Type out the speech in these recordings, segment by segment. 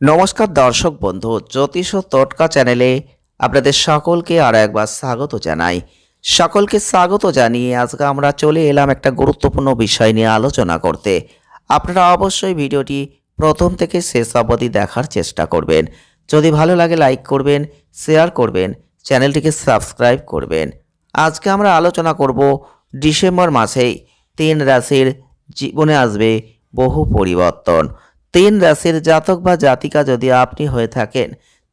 নমস্কার দর্শক বন্ধু, জ্যোতিষ তটকা চ্যানেলে আপনাদের সকলকে আর একবার স্বাগত জানাই। সকলকে স্বাগত জানিয়ে আজকে আমরা চলে এলাম একটা গুরুত্বপূর্ণ বিষয় নিয়ে আলোচনা করতে। আপনারা অবশ্যই ভিডিওটি প্রথম থেকে শেষ অবধি দেখার চেষ্টা করবেন। যদি ভালো লাগে লাইক করবেন, শেয়ার করবেন, চ্যানেলটিকে সাবস্ক্রাইব করবেন। আজকে আমরা আলোচনা করব ডিসেম্বর মাসেই তিন রাশির জীবনে আসবে বহু পরিবর্তন। তিন রাশির জাতক বা জাতিকা যদি আপনি হয়ে থাকেন,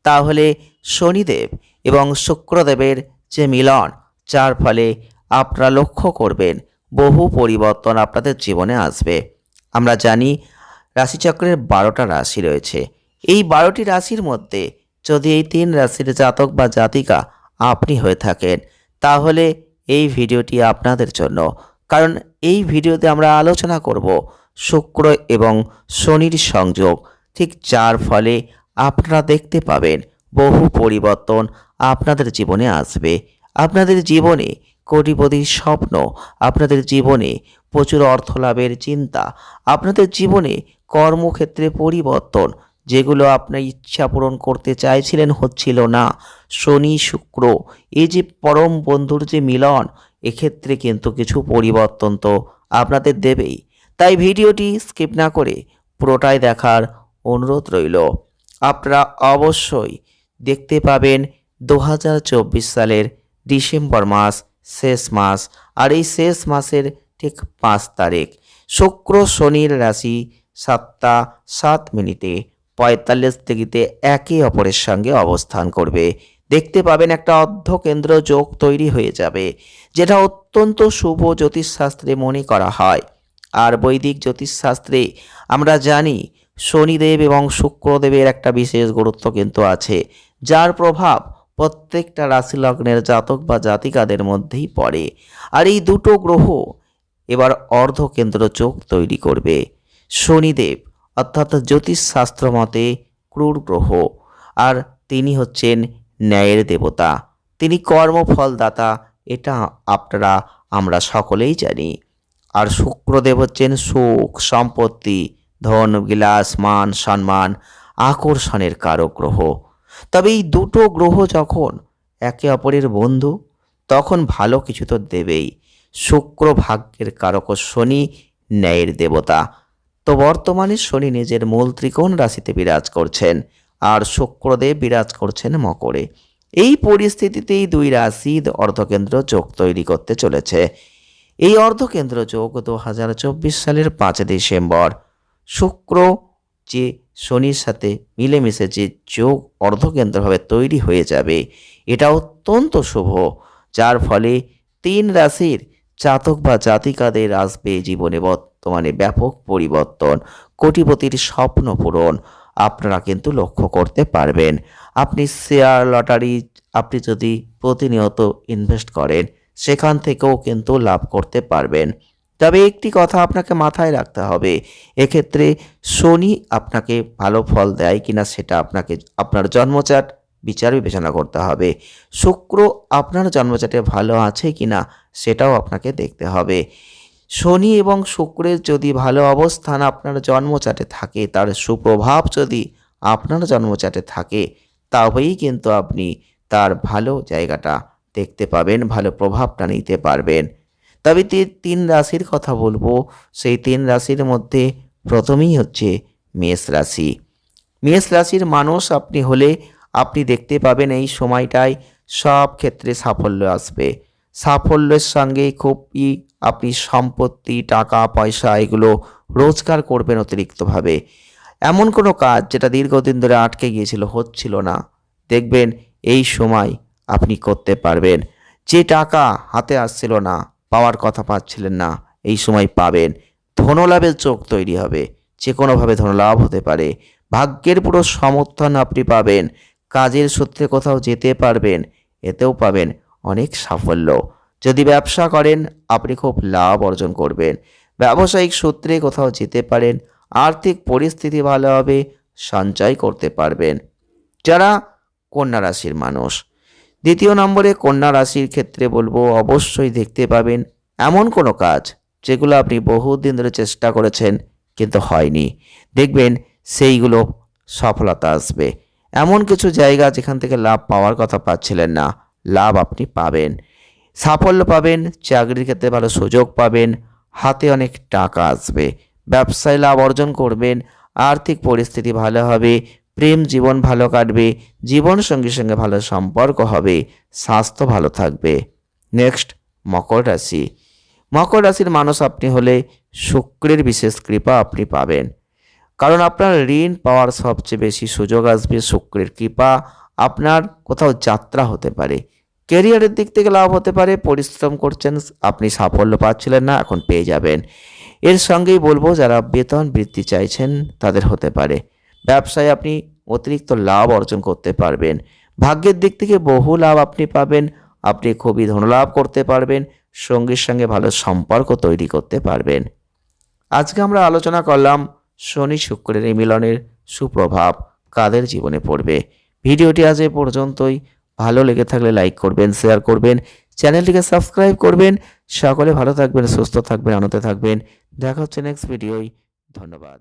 তাহলে শনিদেব এবং শুক্রদেবের যে মিলন, যার ফলে আপনারা লক্ষ্য করবেন বহু পরিবর্তন আপনাদের জীবনে আসবে। আমরা জানি রাশিচক্রের বারোটা রাশি রয়েছে। এই বারোটি রাশির মধ্যে যদি এই তিন রাশির জাতক বা জাতিকা আপনি হয়ে থাকেন, তাহলে এই ভিডিওটি আপনাদের জন্য। কারণ এই ভিডিওতে আমরা আলোচনা করব শুক্র এবং শনির সংযোগ। ঠিক যার ফলে আপনারা দেখতে পাবেন বহু পরিবর্তন আপনাদের জীবনে আসবে। আপনাদের জীবনে কোটিপতির স্বপ্ন, আপনাদের জীবনে প্রচুর অর্থ লাভের চিন্তা, আপনাদের জীবনে কর্মক্ষেত্রে পরিবর্তন, যেগুলো আপনার ইচ্ছা পূরণ করতে চাইছিলেন হচ্ছিল না। শনি, শুক্র, এই যে পরম বন্ধুর যে মিলন, এক্ষেত্রে কিন্তু কিছু পরিবর্তন তো আপনাদের দেবেই। তাই ভিডিওটি স্কিপ না করে পুরোটাই দেখার অনুরোধ রইল। আপনারা অবশ্যই দেখতে পাবেন দু হাজার চব্বিশ সালের ডিসেম্বর মাস, শেষ মাস, আর এই শেষ মাসের ঠিক পাঁচ তারিখ। শুক্র, শনির রাশি সাতটা সাত মিনিটে পঁয়তাল্লিশ ডিগ্রিতে একে অপরের সঙ্গে অবস্থান করবে। দেখতে পাবেন একটা অর্ধকেন্দ্র যোগ তৈরি হয়ে যাবে, যেটা অত্যন্ত শুভ জ্যোতিষশাস্ত্রে মনে করা হয়। আর বৈদিক জ্যোতিষশাস্ত্রে আমরা জানি শনিদেব এবং শুক্রদেবের একটা বিশেষ গুরুত্ব কিন্তু আছে, যার প্রভাব প্রত্যেকটা রাশি লগ্নের জাতক বা জাতিকাদের মধ্যেই পড়ে। আর এই দুটো গ্রহ এবার অর্ধকেন্দ্র চোখ তৈরি করবে, শনিদেব অর্থাৎ জ্যোতিষশাস্ত্র মতে ক্রূর গ্রহ, আর তিনি হচ্ছেন ন্যায়ের দেবতা। তিনি কর্মফলদাতা, এটা আপনারা, আমরা সকলেই জানি। আর শুক্রদেব হচ্ছেন সুখ, সম্পত্তি, ধন, বিলাস, মান, সম্মান, আকর্ষণের কারক গ্রহ তবে এই দুটো গ্রহ যখন একে অপরের বন্ধু, তখন ভালো কিছু তো দেবেই। শুক্র ভাগ্যের কারক শনি, ন্যায়ের দেবতা। তো বর্তমানে শনি নিজের মূল ত্রিকোণ রাশিতে বিরাজ করছেন আর শুক্রদেব বিরাজ করছেন মকরে। এই পরিস্থিতিতেই দুই রাশি অর্ধকেন্দ্র যোগ তৈরি করতে চলেছে। এই অর্ধকেন্দ্র যোগ দু হাজার চব্বিশ সালের পাঁচ ডিসেম্বর। শুক্র যে শনির সাথে মিলেমিশে যে যোগ অর্ধকেন্দ্রভাবে তৈরি হয়ে যাবে, এটা অত্যন্ত শুভ, যার ফলে তিন রাশির জাতক বা জাতিকাদের আসবে জীবনে বর্তমানে ব্যাপক পরিবর্তন, কোটিপতির স্বপ্ন পূরণ। আপনারা কিন্তু লক্ষ্য করতে পারবেন। আপনি শেয়ার, লটারি, আপনি যদি প্রতিনিয়ত ইনভেস্ট করেন সেখান থেকেও কিন্তু লাভ করতে পারবেন। তবে একটি কথা আপনাকে মাথায় রাখতে হবে, এক্ষেত্রে শনি আপনাকে ভালো ফল দেয় কিনা সেটা আপনাকে, আপনার জন্মচাট বিচার বিবেচনা করতে হবে। শুক্র আপনার জন্মচাটে ভালো আছে কিনা সেটাও আপনাকে দেখতে হবে। শনি এবং শুক্রের যদি ভালো অবস্থান আপনার জন্মচাটে থাকে, তার সুপ্রভাব যদি আপনার জন্মচাটে থাকে, তবেই কিন্তু আপনি তার ভালো জায়গাটা দেখতে পাবেন, ভালো প্রভাবটা নিতে পারবেন। তবে তিন রাশির কথা বলব। সেই তিন রাশির মধ্যে প্রথমেই হচ্ছে মেষ রাশি। মেষ রাশির মানুষ আপনি হলে আপনি দেখতে পাবেন এই সময়টায় সব ক্ষেত্রে সাফল্য আসবে। সাফল্যের সঙ্গে খুবই আপনি সম্পত্তি, টাকা, পয়সা এগুলো রোজগার করবেন অতিরিক্তভাবে। এমন কোনো কাজ যেটা দীর্ঘদিন ধরে আটকে গিয়েছিল, হচ্ছিল না। দেখবেন এই সময় আপনি করতে পারবেন। যে টাকা হাতে আসছিল না, পাওয়ার কথা পাচ্ছিলেন না, এই সময় পাবেন। ধনলাভের চোখ তৈরি হবে। যে কোনোভাবে ধনলাভ হতে পারে। ভাগ্যের পুরো সমর্থন আপনি পাবেন। কাজের সূত্রে কোথাও যেতে পারবেন, এতেও পাবেন অনেক সাফল্য। যদি ব্যবসা করেন, আপনি খুব লাভ অর্জন করবেন। ব্যবসায়িক সূত্রে কোথাও যেতে পারেন, আর্থিক পরিস্থিতি ভালো হবে, সঞ্চয় করতে পারবেন। যারা কন্যা রাশির মানুষ দ্বিতীয় নম্বরে কন্যা রাশির ক্ষেত্রে বলব, অবশ্যই দেখতে পাবেন এমন কোনো কাজ যেগুলো আপনি বহুদিন ধরে চেষ্টা করেছেন কিন্তু হয়নি। দেখবেন সেইগুলো সফলতা আসবে। এমন কিছু জায়গা যেখান থেকে লাভ পাওয়ার কথা পাচ্ছিলেন না, লাভ আপনি পাবেন। সাফল্য পাবেন, চাকরির ক্ষেত্রে ভালো সুযোগ পাবেন, হাতে অনেক টাকা আসবে। ব্যবসায় লাভ অর্জন করবেন, আর্থিক পরিস্থিতি ভালো হবে প্রেম জীবন ভালো কাটবে, জীবন সঙ্গী সঙ্গে ভালো সম্পর্ক হবে, স্বাস্থ্য ভালো থাকবে। নেক্সট মকর রাশি। মকর রাশির মানুষ আপনি হলে শুক্রের বিশেষ কৃপা আপনি পাবেন। কারণ আপনার ঋণ পাওয়ার সবচেয়ে বেশি সুযোগ আসবে শুক্রের কৃপা, আপনার কোথাও যাত্রা হতে পারে। কেরিয়ারের দিক থেকে লাভ হতে পারে, পরিশ্রম করছেন, আপনি সাফল্য পাচ্ছিলেন না, এখন পেয়ে যাবেন। এর সঙ্গেই বলব, যারা বেতন বৃদ্ধি চাইছেন, তাদের হতে পারে। ব্যবসায় আপনি অতিরিক্ত লাভ অর্জন করতে পারবেন। ভাগ্যের দিক থেকে বহু লাভ আপনি পাবেন। আপনি খুবই ধনলাভ করতে পারবেন। সঙ্গীর সঙ্গে ভালো সম্পর্ক তৈরি করতে পারবেন। আজকে আমরা আলোচনা করলাম শনি শুক্রের এই মিলনের সুপ্রভাব কাদের জীবনে পড়বে। ভিডিওটি আজ এ পর্যন্তই। ভালো লেগে থাকলে লাইক করবেন, শেয়ার করবেন, চ্যানেলটিকে সাবস্ক্রাইব করবেন। সকলে ভালো থাকবেন, সুস্থ থাকবেন আনন্দে থাকবেন। দেখা হচ্ছে নেক্সট ভিডিওই ধন্যবাদ।